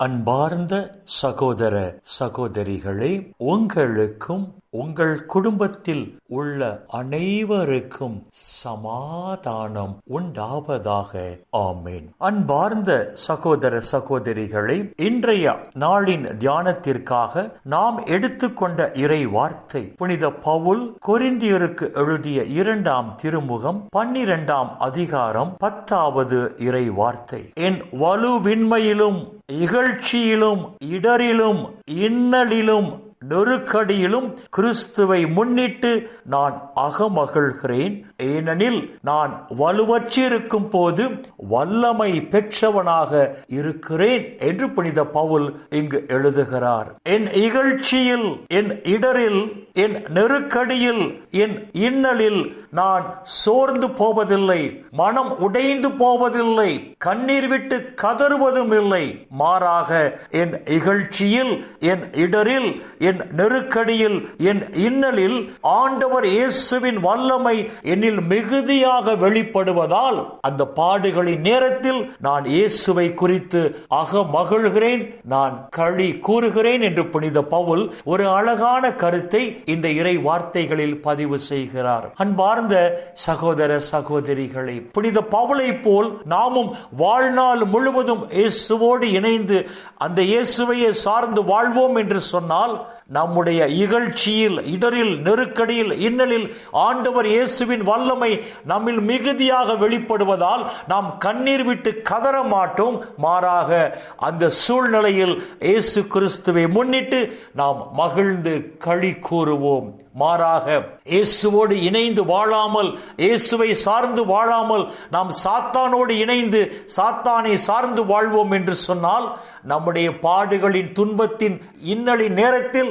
அன்பார்ந்த சகோதர சகோதரிகளே உங்களுக்கும் உங்கள் குடும்பத்தில் உள்ள அனைவருக்கும் சமாதானம் உண்டாவதாக. ஆமேன். அன்பார்ந்த சகோதர சகோதரிகளை இன்றைய நாளின் தியானத்திற்காக நாம் எடுத்துக்கொண்ட இறை வார்த்தை புனித பவுல் கொரிந்தியருக்கு எழுதிய இரண்டாம் திருமுகம் பன்னிரெண்டாம் அதிகாரம் பத்தாவது இறை வார்த்தை என் வலுவின்மையிலும் இகழ்ச்சியிலும் இடரிலும் இன்னலிலும் நெருக்கடியிலும் கிறிஸ்துவை முன்னிட்டு நான் அகமகிழ்கிறேன். ஏனெனில் நான் வலுவற்றிருக்கும் போது வல்லமை பெற்றவனாக இருக்கிறேன் என்று புனித பவுல் இங்கு எழுதுகிறார். என் இகழ்ச்சியில் என் இடரில் என் நெருக்கடியில் என் இன்னலில் நான் சோர்ந்து போவதில்லை மனம் உடைந்து போவதில்லை கண்ணீர் விட்டு கதறுவதும் இல்லை. மாறாக என் இகழ்ச்சியில் என் இடரில் என் நெருக்கடியில் என் இன்னலில் ஆண்டவர் இயேசுவின் வல்லமை என்னில் மிகுதியாக வெளிப்படுவதால் அந்த பாடுகளின் நேரத்தில் நான் இயேசுவை குறித்து அக மகிழ்கிறேன் நான் களி கூறுகிறேன் என்று புனித பவுல் ஒரு அழகான கருத்தை இந்த இறை வார்த்தைகளில் பதிவு செய்கிறார். அன்பார்ந்த சகோதர சகோதரிகளை புனித பவுலை போல் நாமும் வாழ்நாள் முழுவதும் இயேசுவோடு இணைந்து அந்த இயேசுவையே சார்ந்து வாழ்வோம் என்று சொன்னால் நம்முடைய இகழ்ச்சியில் இடரில் நெருக்கடியில் இன்னலில் ஆண்டவர் இயேசுவின் வல்லமை நம்மில் மிகுதியாக வெளிப்படுவதால் நாம் கண்ணீர் விட்டு கதற மாட்டோம். மாறாக அந்த சூழ்நிலையில் இயேசு கிறிஸ்துவை முன்னிட்டு நாம் மகிழ்ந்து களி கூறுவோம். மாறாக இயேசுவோடு இணைந்து வாழாமல் இயேசுவை சார்ந்து வாழாமல் நாம் சாத்தானோடு இணைந்து சாத்தானை சார்ந்து வாழ்வோம் என்று சொன்னால் நம்முடைய பாடுகளின் துன்பத்தின் இன்னலின் நேரத்தில்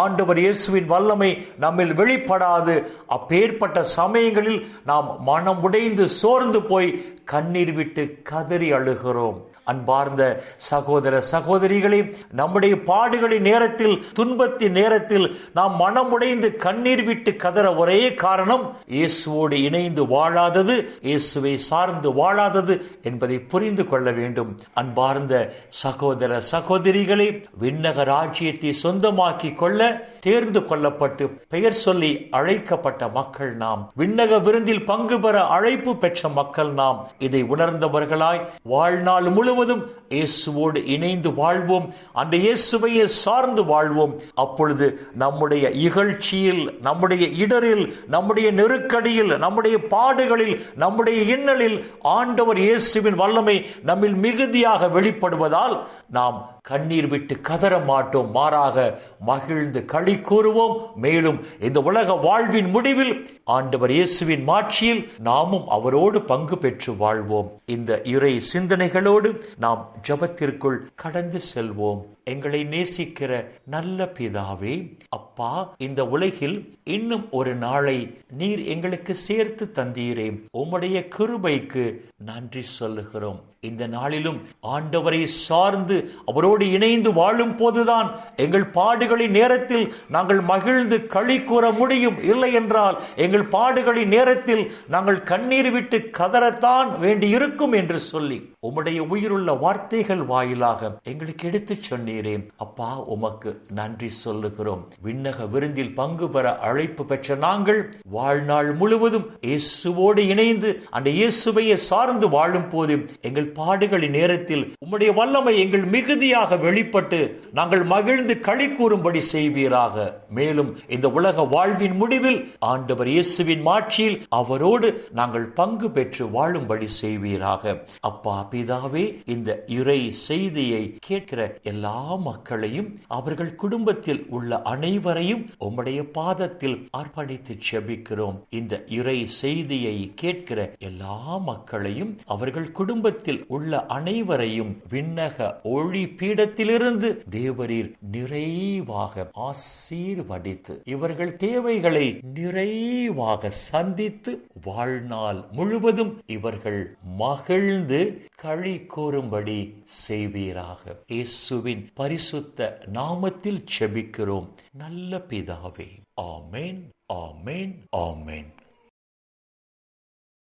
ஆண்டவர் இயேசுவின் வல்லமை நம்மில் வெளிப்படாது. அப்பேற்பட்ட சமயங்களில் நாம் மனம் உடைந்து சோர்ந்து போய் கண்ணீர் விட்டு கதறி அழுகிறோம். அன்பார்ந்த சகோதர சகோதரிகளே நம்முடைய பாடுகளின் நேரத்தில் துன்பத்தின் நேரத்தில் நாம் மனம் உடைந்து கண்ணீர் விட்டு கதற ஒரே காரணம் இயேசுவோடு இணைந்து வாழாதது இயேசுவை சார்ந்து வாழாதது என்பதை புரிந்து கொள்ள வேண்டும். அன்பார்ந்த சகோதர சகோதரிகளே விண்ணக ராஜ்யத்தை சொந்தமாக்கி கொள்ள தேர்ந்து கொள்ளப்பட்டு பெயர் சொல்லி அழைக்கப்பட்ட மக்கள் நாம். விண்ணக விருந்தில் பங்கு பெற அழைப்பு பெற்ற மக்கள் நாம். இதை உணர்ந்தவர்களாய் வாழ்நாள் முழுவதும் இயேசுவோடு இணைந்து வாழ்வோம். அந்த இயேசுவையே சார்ந்து வாழ்வோம். அப்பொழுது நம்முடைய இகழ்ச்சியில் நம்முடைய இடரில் நம்முடைய நெருக்கடியில் நம்முடைய பாடுகளில் நம்முடைய இன்னலில் ஆண்டவர் இயேசுவின் வல்லமை நம்மில் மிகுதியாக வெளிப்படுவதால் நாம் கண்ணீர் விட்டு கதற மாட்டோம். மாறாக மகிழ்ந்து களி கூறுவோம். மேலும் இந்த உலக வாழ்வின் முடிவில் ஆண்டவர் இயேசுவின் மாட்சியில் நாமும் அவரோடு பங்கு பெற்று வாழ்வோம். இந்த இறை சிந்தனைகளோடு நாம் ஜபத்திற்குள் கடந்து செல்வோம். எங்களை நேசிக்கிற நல்ல பிதாவே அப்பா இந்த உலகில் இன்னும் ஒரு நாளை நீர் எங்களுக்கு சேர்த்து தந்தீரே. உம்முடைய கிருபைக்கு நன்றி சொல்லுகிறோம். இந்த நாளிலும் ஆண்டவரை சார்ந்து அவரோடு இணைந்து வாழும் போதுதான் எங்கள் பாடுகளின் நேரத்தில் நாங்கள் மகிழ்ந்து களி கூற முடியும். இல்லை என்றால் எங்கள் பாடுகளின் நேரத்தில் நாங்கள் கண்ணீர் விட்டு கதறத்தான் வேண்டியிருக்கும் என்று சொல்லி உம்முடைய உயிருள்ள வார்த்தைகள் வாயிலாக எங்களுக்கு எடுத்துச் சொன்னீர். அப்பா உமக்கு நன்றி சொல்லுகிறோம். விண்ணக விருந்தில் பங்கு பெற அழைப்பு பெற்ற நாங்கள் வாழ்நாள் முழுவதும் இயேசுவோடு இணைந்து அந்த இயேசுவையை சார்ந்து வாழும் போது எங்கள் பாடுகளின் நேரத்தில் உம்முடைய வல்லமை எங்கள் மிகுதியாக வெளிப்பட்டு நாங்கள் மகிழ்ந்து களி கூறும்படி செய்வீராக. மேலும் இந்த உலக வாழ்வின் முடிவில் ஆண்டவர் இயேசுவின் மாட்சியில் அவரோடு நாங்கள் பங்கு பெற்று வாழும்படி செய்வீராக. அப்பா பிதாவே இந்த இறை செய்தியை கேட்கிற எல்லா மக்களையும் அவர்கள் குடும்பத்தில் உள்ள அனைவரையும் உம்முடைய பாதத்தில் அர்ப்பணித்து செபிக்கிறோம். இந்த இறை செய்தியை கேட்கிற எல்லா மக்களையும் அவர்கள் குடும்பத்தில் உள்ள அனைவரையும் விண்ணக ஒளி பீடத்திலிருந்து தேவரீர் நிறைவாக ஆசீர்வடித்து இவர்கள் தேவைகளை நிறைவாக சந்தித்து வாழ்நாள் முழுவதும் இவர்கள் மகிழ்ந்து களி கூறும்படி செய்வீராக. இயேசுவின் பரிசுத்த நாமத்தில் செபிக்கிறோம் நல்ல பிதாவே ஆமேன் ஆமேன் ஆமேன்.